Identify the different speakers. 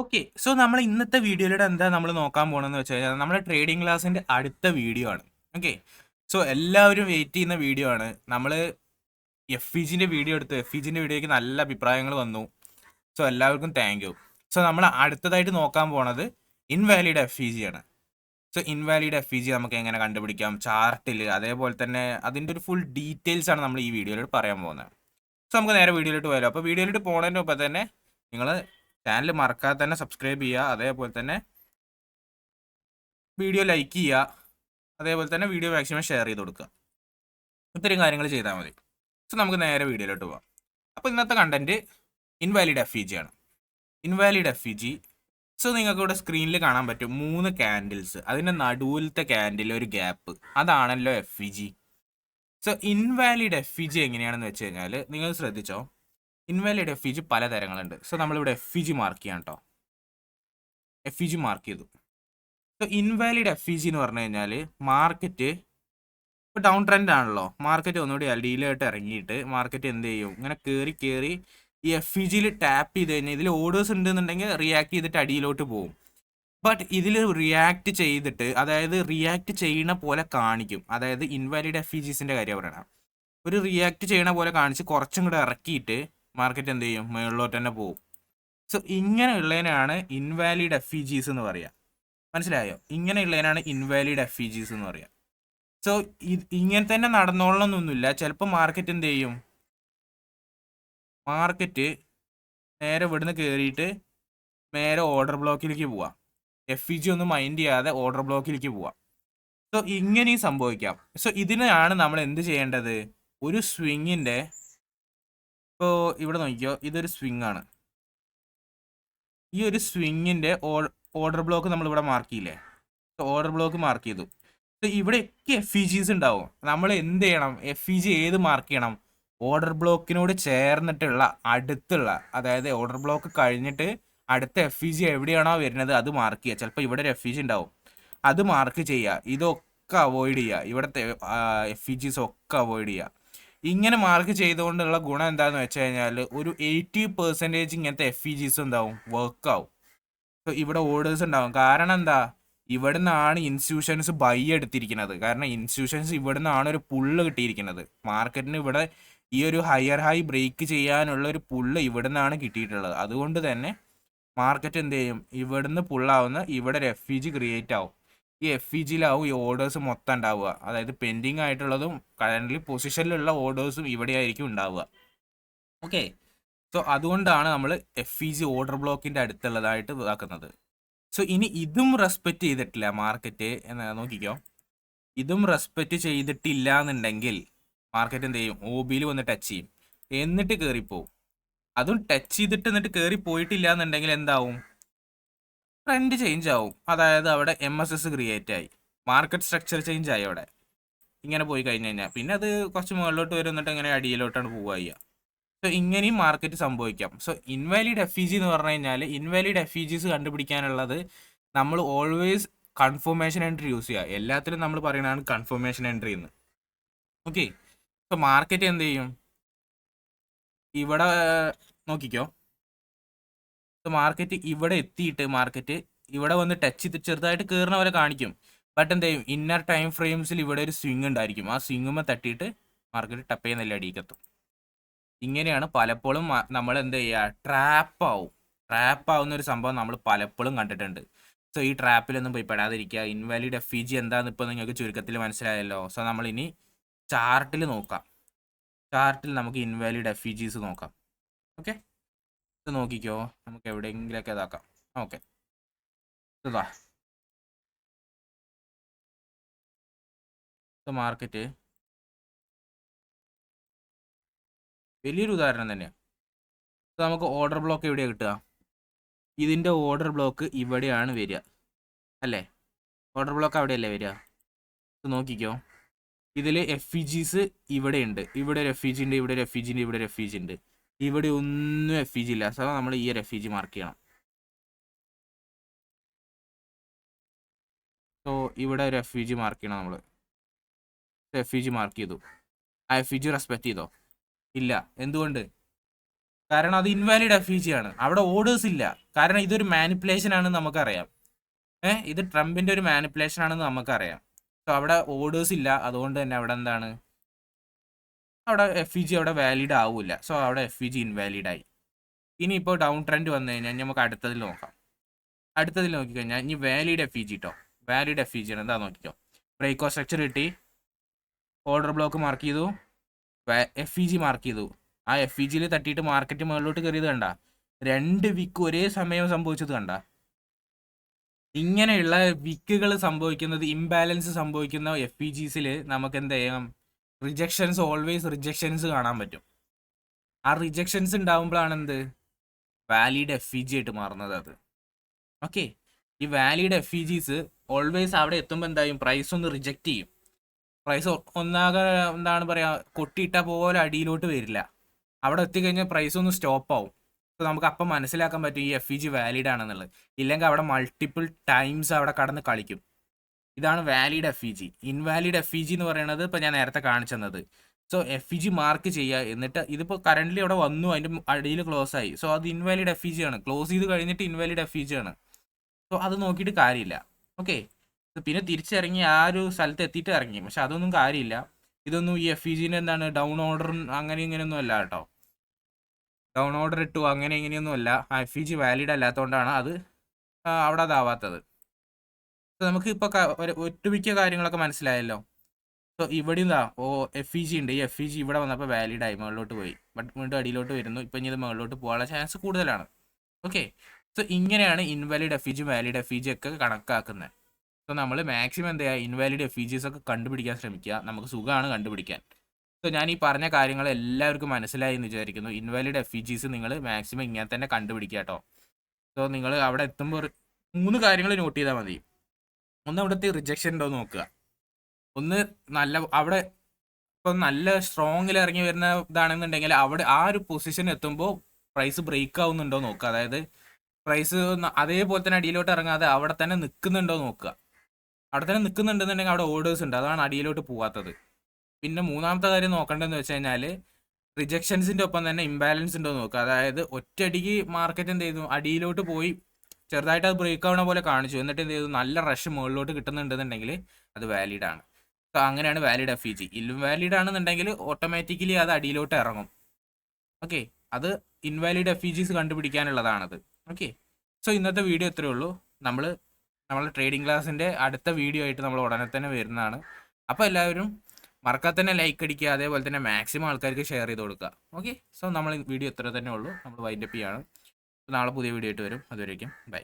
Speaker 1: Okay so നമ്മൾ ഇന്നത്തെ വീഡിയോയിലൂടെ എന്താ നമ്മൾ നോക്കാൻ പോകണമെന്ന് വെച്ച് കഴിഞ്ഞാൽ നമ്മുടെ ട്രേഡിംഗ് ക്ലാസ്സിന്റെ അടുത്ത വീഡിയോ ആണ്. ഓക്കെ സോ എല്ലാവരും വെയിറ്റ് ചെയ്യുന്ന വീഡിയോ ആണ്. നമ്മൾ എഫ് ഇജിന്റെ വീഡിയോ എടുത്ത്. എഫ് ഇജിന്റെ വീഡിയോയ്ക്ക് നല്ല അഭിപ്രായങ്ങൾ വന്നു. സോ എല്ലാവർക്കും താങ്ക് യു സോ നമ്മൾ അടുത്തതായിട്ട് നോക്കാൻ പോണത് ഇൻവാലിഡ് എഫ് ഇ ജി ആണ്. So invalid F E G നമുക്ക് എങ്ങനെ കണ്ടുപിടിക്കാം? ചാർട്ടിൽ അതേപോലെ തന്നെ അതിന്റെ ഒരു ഫുൾ ഡീറ്റെയിൽസ് ആണ് നമ്മൾ ഈ വീഡിയോയിലോട്ട് പറയാൻ പോകുന്നത്. സോ നമുക്ക് നേരെ വീഡിയോയിലോട്ട് പോയാലോ. അപ്പോൾ വീഡിയോയിലോട്ട് പോകുന്നതിന് മുമ്പ് തന്നെ നിങ്ങൾ ചാനൽ മറക്കാതെ തന്നെ സബ്സ്ക്രൈബ് ചെയ്യുക. അതേപോലെ തന്നെ വീഡിയോ ലൈക്ക് ചെയ്യുക. അതേപോലെ തന്നെ വീഡിയോ മാക്സിമം ഷെയർ ചെയ്ത് കൊടുക്കുക. ഇത്രയും കാര്യങ്ങൾ ചെയ്താൽ മതി. സോ നമുക്ക് നേരെ വീഡിയോയിലോട്ട് പോകാം അപ്പോൾ ഇന്നത്തെ content invalid F E G ആണ്. Invalid F E G so നിങ്ങൾക്ക് ഇവിടെ സ്ക്രീനിൽ കാണാൻ പറ്റും മൂന്ന് ക്യാൻഡിൽസ് അതിന്റെ നടുവിലത്തെ ക്യാൻഡിൽ ഒരു ഗ്യാപ്പ് അതാണല്ലോ F E G so invalid F E G എങ്ങനെയാണെന്ന് വെച്ച് കഴിഞ്ഞാൽ നിങ്ങൾ ശ്രദ്ധിച്ചോ? ഇൻവാലിഡ് എഫ് ഇ ജി പലതരങ്ങളുണ്ട്. സോ നമ്മളിവിടെ എഫ് ഇ ജി മാർക്ക് ചെയ്യാം കേട്ടോ എഫ് ഇ ജി മാർക്ക് ചെയ്തു. So invalid F E G എന്ന് പറഞ്ഞു കഴിഞ്ഞാൽ മാർക്കറ്റ് ഇപ്പോൾ ഡൗൺ ട്രെൻഡ് ആണല്ലോ. മാർക്കറ്റ് ഒന്നുകൂടി അടിയിലായിട്ട് ഇറങ്ങിയിട്ട് മാർക്കറ്റ് എന്ത് ചെയ്യും? ഇങ്ങനെ കയറി കയറി ഈ എഫ് ഇ ജിയിൽ ടാപ്പ് ചെയ്ത് കഴിഞ്ഞാൽ ഇതിൽ ഓർഡേഴ്സ് ഉണ്ടെന്നുണ്ടെങ്കിൽ റിയാക്ട് ചെയ്തിട്ട് അടിയിലോട്ട് പോകും. ബട്ട് ഇതിൽ റിയാക്ട് ചെയ്തിട്ട് അതായത് റിയാക്ട് ചെയ്യണ പോലെ കാണിക്കും. അതായത് ഇൻവാലിഡ് എഫ് ഇ ജീസിന്റെ കാര്യം പറയണം ഒരു റിയാക്ട് ചെയ്യണ പോലെ കാണിച്ച് കുറച്ചും കൂടെ ഇറക്കിയിട്ട് മാർക്കറ്റ് എന്ത് ചെയ്യും? മുകളിലോട്ട് തന്നെ പോകും. സോ ഇങ്ങനെയുള്ളതിനാണ് ഇൻവാലിഡ് എഫ് ഇ ജീസ് എന്ന് പറയുക മനസ്സിലായോ? ഇങ്ങനെയുള്ളതിനാണ് ഇൻവാലിഡ് എഫ് ഇ ജീസ് എന്ന് പറയുക സോ ഇങ്ങനെ തന്നെ നടന്നോളണമെന്നൊന്നുമില്ല ചിലപ്പോൾ മാർക്കറ്റ് എന്ത് ചെയ്യും? മാർക്കറ്റ് നേരെ ഇവിടുന്ന് കയറിയിട്ട് നേരെ ഓർഡർ ബ്ലോക്കിലേക്ക് പോവാം. എഫ് ഇ ജി ഒന്നും മൈൻഡ് ചെയ്യാതെ ഓർഡർ ബ്ലോക്കിലേക്ക് പോവാം. സോ ഇങ്ങനെയും സംഭവിക്കാം. സോ ഇതിനാണ് നമ്മൾ എന്ത് ചെയ്യേണ്ടത്? ഒരു സ്വിങ്ങിന്റെ ഇപ്പോൾ ഇവിടെ നോക്കിയോ ഇതൊരു സ്വിങ് ആണ്. ഈ ഒരു സ്വിങ്ങിന്റെ ഓർഡർ ബ്ലോക്ക് നമ്മൾ ഇവിടെ മാർക്ക് ചെയ്യില്ലേ? ഓർഡർ ബ്ലോക്ക് മാർക്ക് ചെയ്തു. ഇവിടെയൊക്കെ എഫ് ഇ ജീസ് ഉണ്ടാവും? നമ്മൾ എന്ത് ചെയ്യണം? എഫ് ഇ ജി ഏത് മാർക്ക് ചെയ്യണം? ഓർഡർ ബ്ലോക്കിനോട് ചേർന്നിട്ടുള്ള അടുത്തുള്ള അതായത് ഓർഡർ ബ്ലോക്ക് കഴിഞ്ഞിട്ട് അടുത്ത എഫ് ഇ ജി എവിടെയാണോ വരുന്നത് അത് മാർക്ക് ചെയ്യുക. ചിലപ്പോൾ ഇവിടെ ഒരു എഫ് ഇ ജി ഉണ്ടാവും. അത് മാർക്ക് ചെയ്യുക. ഇതൊക്കെ അവോയ്ഡ് ചെയ്യുക. ഇവിടുത്തെ എഫ് ഇ ജീസ് ഒക്കെ അവോയ്ഡ് ചെയ്യുക. ഇങ്ങനെ മാർക്ക് ചെയ്തുകൊണ്ടുള്ള ഗുണം എന്താണെന്ന് വെച്ച് കഴിഞ്ഞാൽ ഒരു എയ്റ്റി പെർസെന്റേജ് ഇങ്ങനത്തെ എഫ് ഇ ജിസ് എന്താവും വർക്ക് ആവും. സോ ഇവിടെ ഓർഡേഴ്സ് ഉണ്ടാവും. കാരണം എന്താ? ഇവിടെ നിന്നാണ് ഇൻസ്റ്റിറ്റ്യൂഷൻസ് ബൈ എടുത്തിരിക്കുന്നത്. കാരണം ഇൻസ്റ്റിറ്റ്യൂഷൻസ് ഇവിടെ നിന്നാണ് ഒരു പുള്ള് കിട്ടിയിരിക്കുന്നത്. മാർക്കറ്റിന് ഇവിടെ ഈ ഒരു ഹയർ ഹൈ ബ്രേക്ക് ചെയ്യാനുള്ള ഒരു പുള്ള് ഇവിടെ നിന്നാണ് കിട്ടിയിട്ടുള്ളത്. അതുകൊണ്ട് തന്നെ മാർക്കറ്റ് എന്ത് ചെയ്യും? ഇവിടുന്ന് പുള്ളാവുന്ന ഇവിടെ ഒരു എഫ് ഇ ജി ക്രിയേറ്റ് ആവും. ഈ എഫ് ഇ ജിയിലാവും ഈ ഓർഡേഴ്സ് മൊത്തം ഉണ്ടാവുക അതായത് പെൻഡിങ് ആയിട്ടുള്ളതും കറന്റ് പൊസിഷനിലുള്ള ഓർഡേഴ്സും ഇവിടെയായിരിക്കും ഉണ്ടാവുക. ഓക്കെ സോ അതുകൊണ്ടാണ് നമ്മൾ എഫ് ഇ ജി ഓർഡർ ബ്ലോക്കിന്റെ അടുത്തുള്ളതായിട്ട് ഇതാക്കുന്നത്. സോ ഇനി ഇതും റെസ്പെക്റ്റ് ചെയ്തിട്ടില്ല മാർക്കറ്റ് എന്ന് നോക്കിക്കോ. ഇതും റെസ്പെക്റ്റ് ചെയ്തിട്ടില്ല എന്നുണ്ടെങ്കിൽ മാർക്കറ്റ് എന്ത് ചെയ്യും? ഒ ബിയിൽ വന്ന് ടച്ച് ചെയ്യും. എന്നിട്ട് കയറിപ്പോവും അതും ടച്ച് ചെയ്തിട്ട് എന്നിട്ട് കയറി പോയിട്ടില്ല എന്നുണ്ടെങ്കിൽ എന്താവും? ട്രെൻഡ് ചേഞ്ച് ആവും. അതായത് അവിടെ എം എസ് എസ് ക്രിയേറ്റ് ആയി. മാർക്കറ്റ് സ്ട്രക്ചർ ചേഞ്ച് ആയി അവിടെ. ഇങ്ങനെ പോയി കഴിഞ്ഞ് കഴിഞ്ഞാൽ. പിന്നെ അത് കുറച്ച് മുകളിലോട്ട് വരും എന്നിട്ട് ഇങ്ങനെ അടിയിലോട്ടാണ് പോവുക ചെയ്യുക. സോ ഇങ്ങനെയും മാർക്കറ്റ് സംഭവിക്കാം. So invalid F E G എന്ന് പറഞ്ഞു കഴിഞ്ഞാൽ ഇൻവാലിഡ് എഫ് ഇ ജിസ് കണ്ടുപിടിക്കാനുള്ളത് നമ്മൾ ഓൾവേസ് കൺഫർമേഷൻ എൻട്രി യൂസ് ചെയ്യുക. എല്ലാത്തിലും നമ്മൾ പറയുന്നതാണ് കൺഫർമേഷൻ എൻട്രി എന്ന്. ഓക്കെ സോ മാർക്കറ്റ് എന്ത് ചെയ്യും? ഇവിടെ നോക്കിക്കോ. മാർക്കറ്റ് ഇവിടെ എത്തിയിട്ട് മാർക്കറ്റ് ഇവിടെ വന്ന് ടച്ച് ചെയ്ത് ചെറുതായിട്ട് കയറുന്ന പോലെ കാണിക്കും. ബട്ട് എന്ത് ഇന്നർ ടൈം ഫ്രെയിംസിൽ ഇവിടെ ഒരു സ്വിങ് ഉണ്ടായിരിക്കും. ആ സ്വിങ്ങുമ്പോൾ തട്ടിയിട്ട് മാർക്കറ്റ് ടപ്പ് ചെയ്യുന്നില്ല അടിയിക്കെത്തും ഇങ്ങനെയാണ് പലപ്പോഴും നമ്മൾ എന്ത് ചെയ്യുക? ട്രാപ്പ് ആവും. ട്രാപ്പ് ആവുന്ന ഒരു സംഭവം നമ്മൾ പലപ്പോഴും കണ്ടിട്ടുണ്ട്. സോ ഈ ട്രാപ്പിലൊന്നും പോയി പെടാതിരിക്കുക ഇൻവാലിഡ് എഫ് ഇ ജി എന്താണെന്ന് ഇപ്പോൾ നിങ്ങൾക്ക് ചുരുക്കത്തിൽ മനസ്സിലായല്ലോ. സോ നമ്മൾ ഇനി ചാർട്ടിൽ നോക്കാം. ചാർട്ടിൽ നമുക്ക് ഇൻവാലിഡ് എഫ് ഇ ജീസ് നോക്കാം. ഓക്കെ ഇത് നോക്കിക്കോ. നമുക്ക് എവിടെയെങ്കിലൊക്കെ ഇതാക്കാം. ഓക്കെ. ഇതാ. മാർക്കറ്റ്. വലിയൊരു ഉദാഹരണം തന്നെയാണ് നമുക്ക് ഓർഡർ ബ്ലോക്ക് എവിടെയാണ് കിട്ടുക? ഇതിന്റെ ഓർഡർ ബ്ലോക്ക് ഇവിടെയാണ് വരിക. അല്ലേ? ഓർഡർ ബ്ലോക്ക് അവിടെയല്ലേ വരിക? ഇത് നോക്കിക്കോ. ഇതിൽ ഇ ജിസ് ഇവിടെ ഒരു എഫ് ഇ ജി ഉണ്ട് ഇവിടെ എഫ് ഇ ജി ഉണ്ട് ഇവിടെ എഫ് ഇ ജി ഉണ്ട്. ഇവിടെ ഒന്നും എഫ് ഇ ജി ഇല്ല. സോ നമ്മൾ ഈ ഒരു എഫ് ഇ ജി മാർക്ക് ചെയ്യണം. സോ ഇവിടെ ഒരു എഫ് ഇ ജി മാർക്ക് ചെയ്യണം നമ്മൾ എഫ് ഇ ജി മാർക്ക് ചെയ്തു. ആ എഫ് ഇ ജി റെസ്പെക്ട് ചെയ്തോ? ഇല്ല. എന്തുകൊണ്ട്? കാരണം അത് ഇൻവാലിഡ് എഫ് ഇ ജി ആണ്. അവിടെ ഓർഡേഴ്സ് ഇല്ല. കാരണം ഇതൊരു മാനിപ്പുലേഷൻ ആണെന്ന് നമുക്കറിയാം. ഏഹ് ഇത് ട്രംപിന്റെ ഒരു മാനിപ്പുലേഷൻ ആണെന്ന് നമുക്കറിയാം. സോ അവിടെ ഓർഡേഴ്സ് ഇല്ല. അതുകൊണ്ട് തന്നെ അവിടെ എന്താണ്? അവിടെ എഫ് ഇ ജി അവിടെ വാലിഡ് ആവില്ല. സോ അവിടെ എഫ് ഇ ജി ഇൻവാലിഡ് ആയി. ഇനിയിപ്പോൾ ഡൗൺ ട്രെൻഡ് വന്നു കഴിഞ്ഞാൽ നമുക്ക് അടുത്തതിൽ നോക്കാം. അടുത്തതിൽ നോക്കിക്കഴിഞ്ഞാൽ ഇനി വാലിഡ് എഫ് ഇ ജി കേട്ടോ വാലിഡ് എഫ് ഇ ജി എന്താ നോക്കിക്കോ? ബ്രേക്കോ സ്ട്രക്ചർ കിട്ടി. ഓർഡർ ബ്ലോക്ക് മാർക്ക് ചെയ്തു. എഫ് ഇ ജി മാർക്ക് ചെയ്തു. ആ എഫ് ഇ ജിയിൽ തട്ടിയിട്ട് മാർക്കറ്റ് മുകളിലോട്ട് കയറിയത് കണ്ട? രണ്ട് വിക്ക് ഒരേ സമയം സംഭവിച്ചത് കണ്ട? ഇങ്ങനെയുള്ള വിക്കുകൾ സംഭവിക്കുന്നത് ഇംബാലൻസ് സംഭവിക്കുന്ന എഫ് ഇ ജിസിൽ നമുക്ക് എന്ത് ചെയ്യാം? റിജക്ഷൻസ് ഓൾവേസ് റിജക്ഷൻസ് കാണാൻ പറ്റും. ആ റിജക്ഷൻസ് ഉണ്ടാവുമ്പോഴാണ് എന്ത്? വാലിഡ് എഫ് ഇ ജി ആയിട്ട് മാറുന്നത് അത്. ഓക്കെ ഈ valid F E Gs always അവിടെ എത്തുമ്പോൾ എന്തായും? പ്രൈസ് ഒന്ന് റിജക്റ്റ് ചെയ്യും. പ്രൈസ് ഒന്നാകെ എന്താണ് പറയുക കൊട്ടിയിട്ട പോലെ അടിയിലോട്ട് വരില്ല. അവിടെ എത്തിക്കഴിഞ്ഞാൽ പ്രൈസ് ഒന്ന് സ്റ്റോപ്പ് ആവും. അപ്പോൾ നമുക്ക് അപ്പം മനസ്സിലാക്കാൻ പറ്റും ഈ എഫ് ഇ ജി വാലിഡ് ആണെന്നുള്ളത്. ഇല്ലെങ്കിൽ അവിടെ മൾട്ടിപ്പിൾ ടൈംസ് അവിടെ കടന്ന് കളിക്കും. ഇതാണ് valid F E G invalid F E G എന്ന് പറയുന്നത് ഇപ്പോൾ ഞാൻ നേരത്തെ കാണിച്ചു തന്നത് so F E G mark ചെയ്യുക. എന്നിട്ട് ഇതിപ്പോൾ കറന്റ്ലി അവിടെ വന്നു. അതിന്റെ അടിയിൽ ക്ലോസ് ആയി. സോ അത് ഇൻവാലിഡ് എഫ് ഇ ജി ആണ്. ക്ലോസ് ചെയ്ത് കഴിഞ്ഞിട്ട് ഇൻവാലിഡ് എഫ് ഇ ജി ആണ്. സോ അത് നോക്കിയിട്ട് കാര്യമില്ല. ഓക്കെ പിന്നെ തിരിച്ചിറങ്ങി ആ ഒരു സ്ഥലത്ത് എത്തിയിട്ട് ഇറങ്ങി. പക്ഷെ അതൊന്നും കാര്യമില്ല. ഇതൊന്നും ഈ എഫ് ഇ ജിന്റെ എന്താണ് ഡൗൺ ഓർഡർ അങ്ങനെ ഇങ്ങനെയൊന്നും അല്ല കേട്ടോ. ഡൗൺ ഓർഡർ ഇട്ടു അങ്ങനെ ഇങ്ങനെയൊന്നും അല്ല. ആ എഫ് ഇ ജി വാലിഡ് അല്ലാത്തതുകൊണ്ടാണ് അത് അവിടെ അതാവാത്തത് സോ നമുക്ക് ഇപ്പോൾ ഒട്ടുമിക്ക കാര്യങ്ങളൊക്കെ മനസ്സിലായല്ലോ. സോ ഇവിടെ ഇതാ ഓ എഫ് ഇ ജി ഉണ്ട്. ഈ എഫ് ഇ ജി ഇവിടെ വന്നപ്പോൾ ആയി മുകളിലോട്ട് പോയി. ബട്ട് വീണ്ടും അടിയിലോട്ട് വരുന്നു. ഇപ്പൊ ഇനി ഇത് മുകളിലോട്ട് പോകാനുള്ള ചാൻസ് കൂടുതലാണ്. ഓക്കെ സോ ഇങ്ങനെയാണ് invalid F E G valid F E G ഒക്കെ കണക്കാക്കുന്നത്. സോ നമ്മൾ മാക്സിമം എന്താ ഇൻവാലിഡ് എഫ് ഇ ജീസ് ഒക്കെ കണ്ടുപിടിക്കാൻ ശ്രമിക്കുക. നമുക്ക് സുഖമാണ് കണ്ടുപിടിക്കാൻ. സോ ഞാൻ ഈ പറഞ്ഞ കാര്യങ്ങൾ എല്ലാവർക്കും മനസ്സിലായി എന്ന് വിചാരിക്കുന്നു. ഇൻവാലിഡ് എഫ് ഇ ജീസ് നിങ്ങൾ മാക്സിമം ഇങ്ങനെ തന്നെ കണ്ടുപിടിക്കുക കേട്ടോ. സോ നിങ്ങൾ അവിടെ എത്തുമ്പോൾ മൂന്ന് കാര്യങ്ങൾ നോട്ട് ചെയ്താൽ മതി. ഒന്ന് അവിടുത്തെ റിജക്ഷൻ ഉണ്ടോ നോക്കുക. ഒന്ന് നല്ല അവിടെ ഇപ്പം നല്ല സ്ട്രോങ്ങിൽ ഇറങ്ങി വരുന്ന ഇതാണെന്നുണ്ടെങ്കിൽ അവിടെ ആ ഒരു പൊസിഷൻ എത്തുമ്പോൾ പ്രൈസ് ബ്രേക്ക് ആവുന്നുണ്ടോ നോക്കുക. അതായത് പ്രൈസ് അതേപോലെ തന്നെ അടിയിലോട്ട് ഇറങ്ങാതെ അവിടെ തന്നെ നിൽക്കുന്നുണ്ടോ നോക്കുക. അവിടെ തന്നെ നിൽക്കുന്നുണ്ടെന്നുണ്ടെങ്കിൽ അവിടെ ഓർഡേഴ്സ് ഉണ്ട്. അതാണ് അടിയിലോട്ട് പോവാത്തത്. പിന്നെ മൂന്നാമത്തെ കാര്യം നോക്കേണ്ടതെന്ന് വെച്ച് കഴിഞ്ഞാൽ റിജക്ഷൻസിന്റെ ഒപ്പം തന്നെ ഇംബാലൻസ് ഉണ്ടോ നോക്കുക. അതായത് ഒറ്റയടിക്ക് മാർക്കറ്റ് എന്ത് ചെയ്തു? അടിയിലോട്ട് പോയി ചെറുതായിട്ട് അത് ബ്രേക്ക് ആവണ പോലെ കാണിച്ചു. എന്നിട്ട് എന്ത് ചെയ്തു? നല്ല റഷ് മുകളിലോട്ട് കിട്ടുന്നുണ്ടെന്നുണ്ടെങ്കിൽ അത് വാലിഡ് ആണ്. സോ അങ്ങനെയാണ് valid F E G invalid ആണെന്നുണ്ടെങ്കിൽ ഓട്ടോമാറ്റിക്കലി അത് അടിയിലോട്ട് ഇറങ്ങും. ഓക്കെ അത് ഇൻവാലിഡ് എഫ് ഇ ജിസ് കണ്ടുപിടിക്കാനുള്ളതാണത്. ഓക്കെ സോ ഇന്നത്തെ വീഡിയോ ഇത്രയേ ഉള്ളൂ. നമ്മൾ നമ്മളെ ട്രേഡിംഗ് ക്ലാസ്സിന്റെ അടുത്ത വീഡിയോ ആയിട്ട് നമ്മൾ ഉടനെ തന്നെ വരുന്നതാണ്. അപ്പോൾ എല്ലാവരും മറക്കാതെ തന്നെ ലൈക്ക് അടിക്കുക അതേപോലെ തന്നെ മാക്സിമം ആൾക്കാർക്ക് ഷെയർ ചെയ്ത് കൊടുക്കുക. ഓക്കെ സോ നമ്മൾ വീഡിയോ ഇത്ര തന്നെ ഉള്ളൂ. നമ്മൾ വൈൻഡപ്പ് ചെയ്യാണ്. നാളെ പുതിയ വീഡിയോ ആയിട്ട് വരും. അതുവരേക്കും. ബൈ.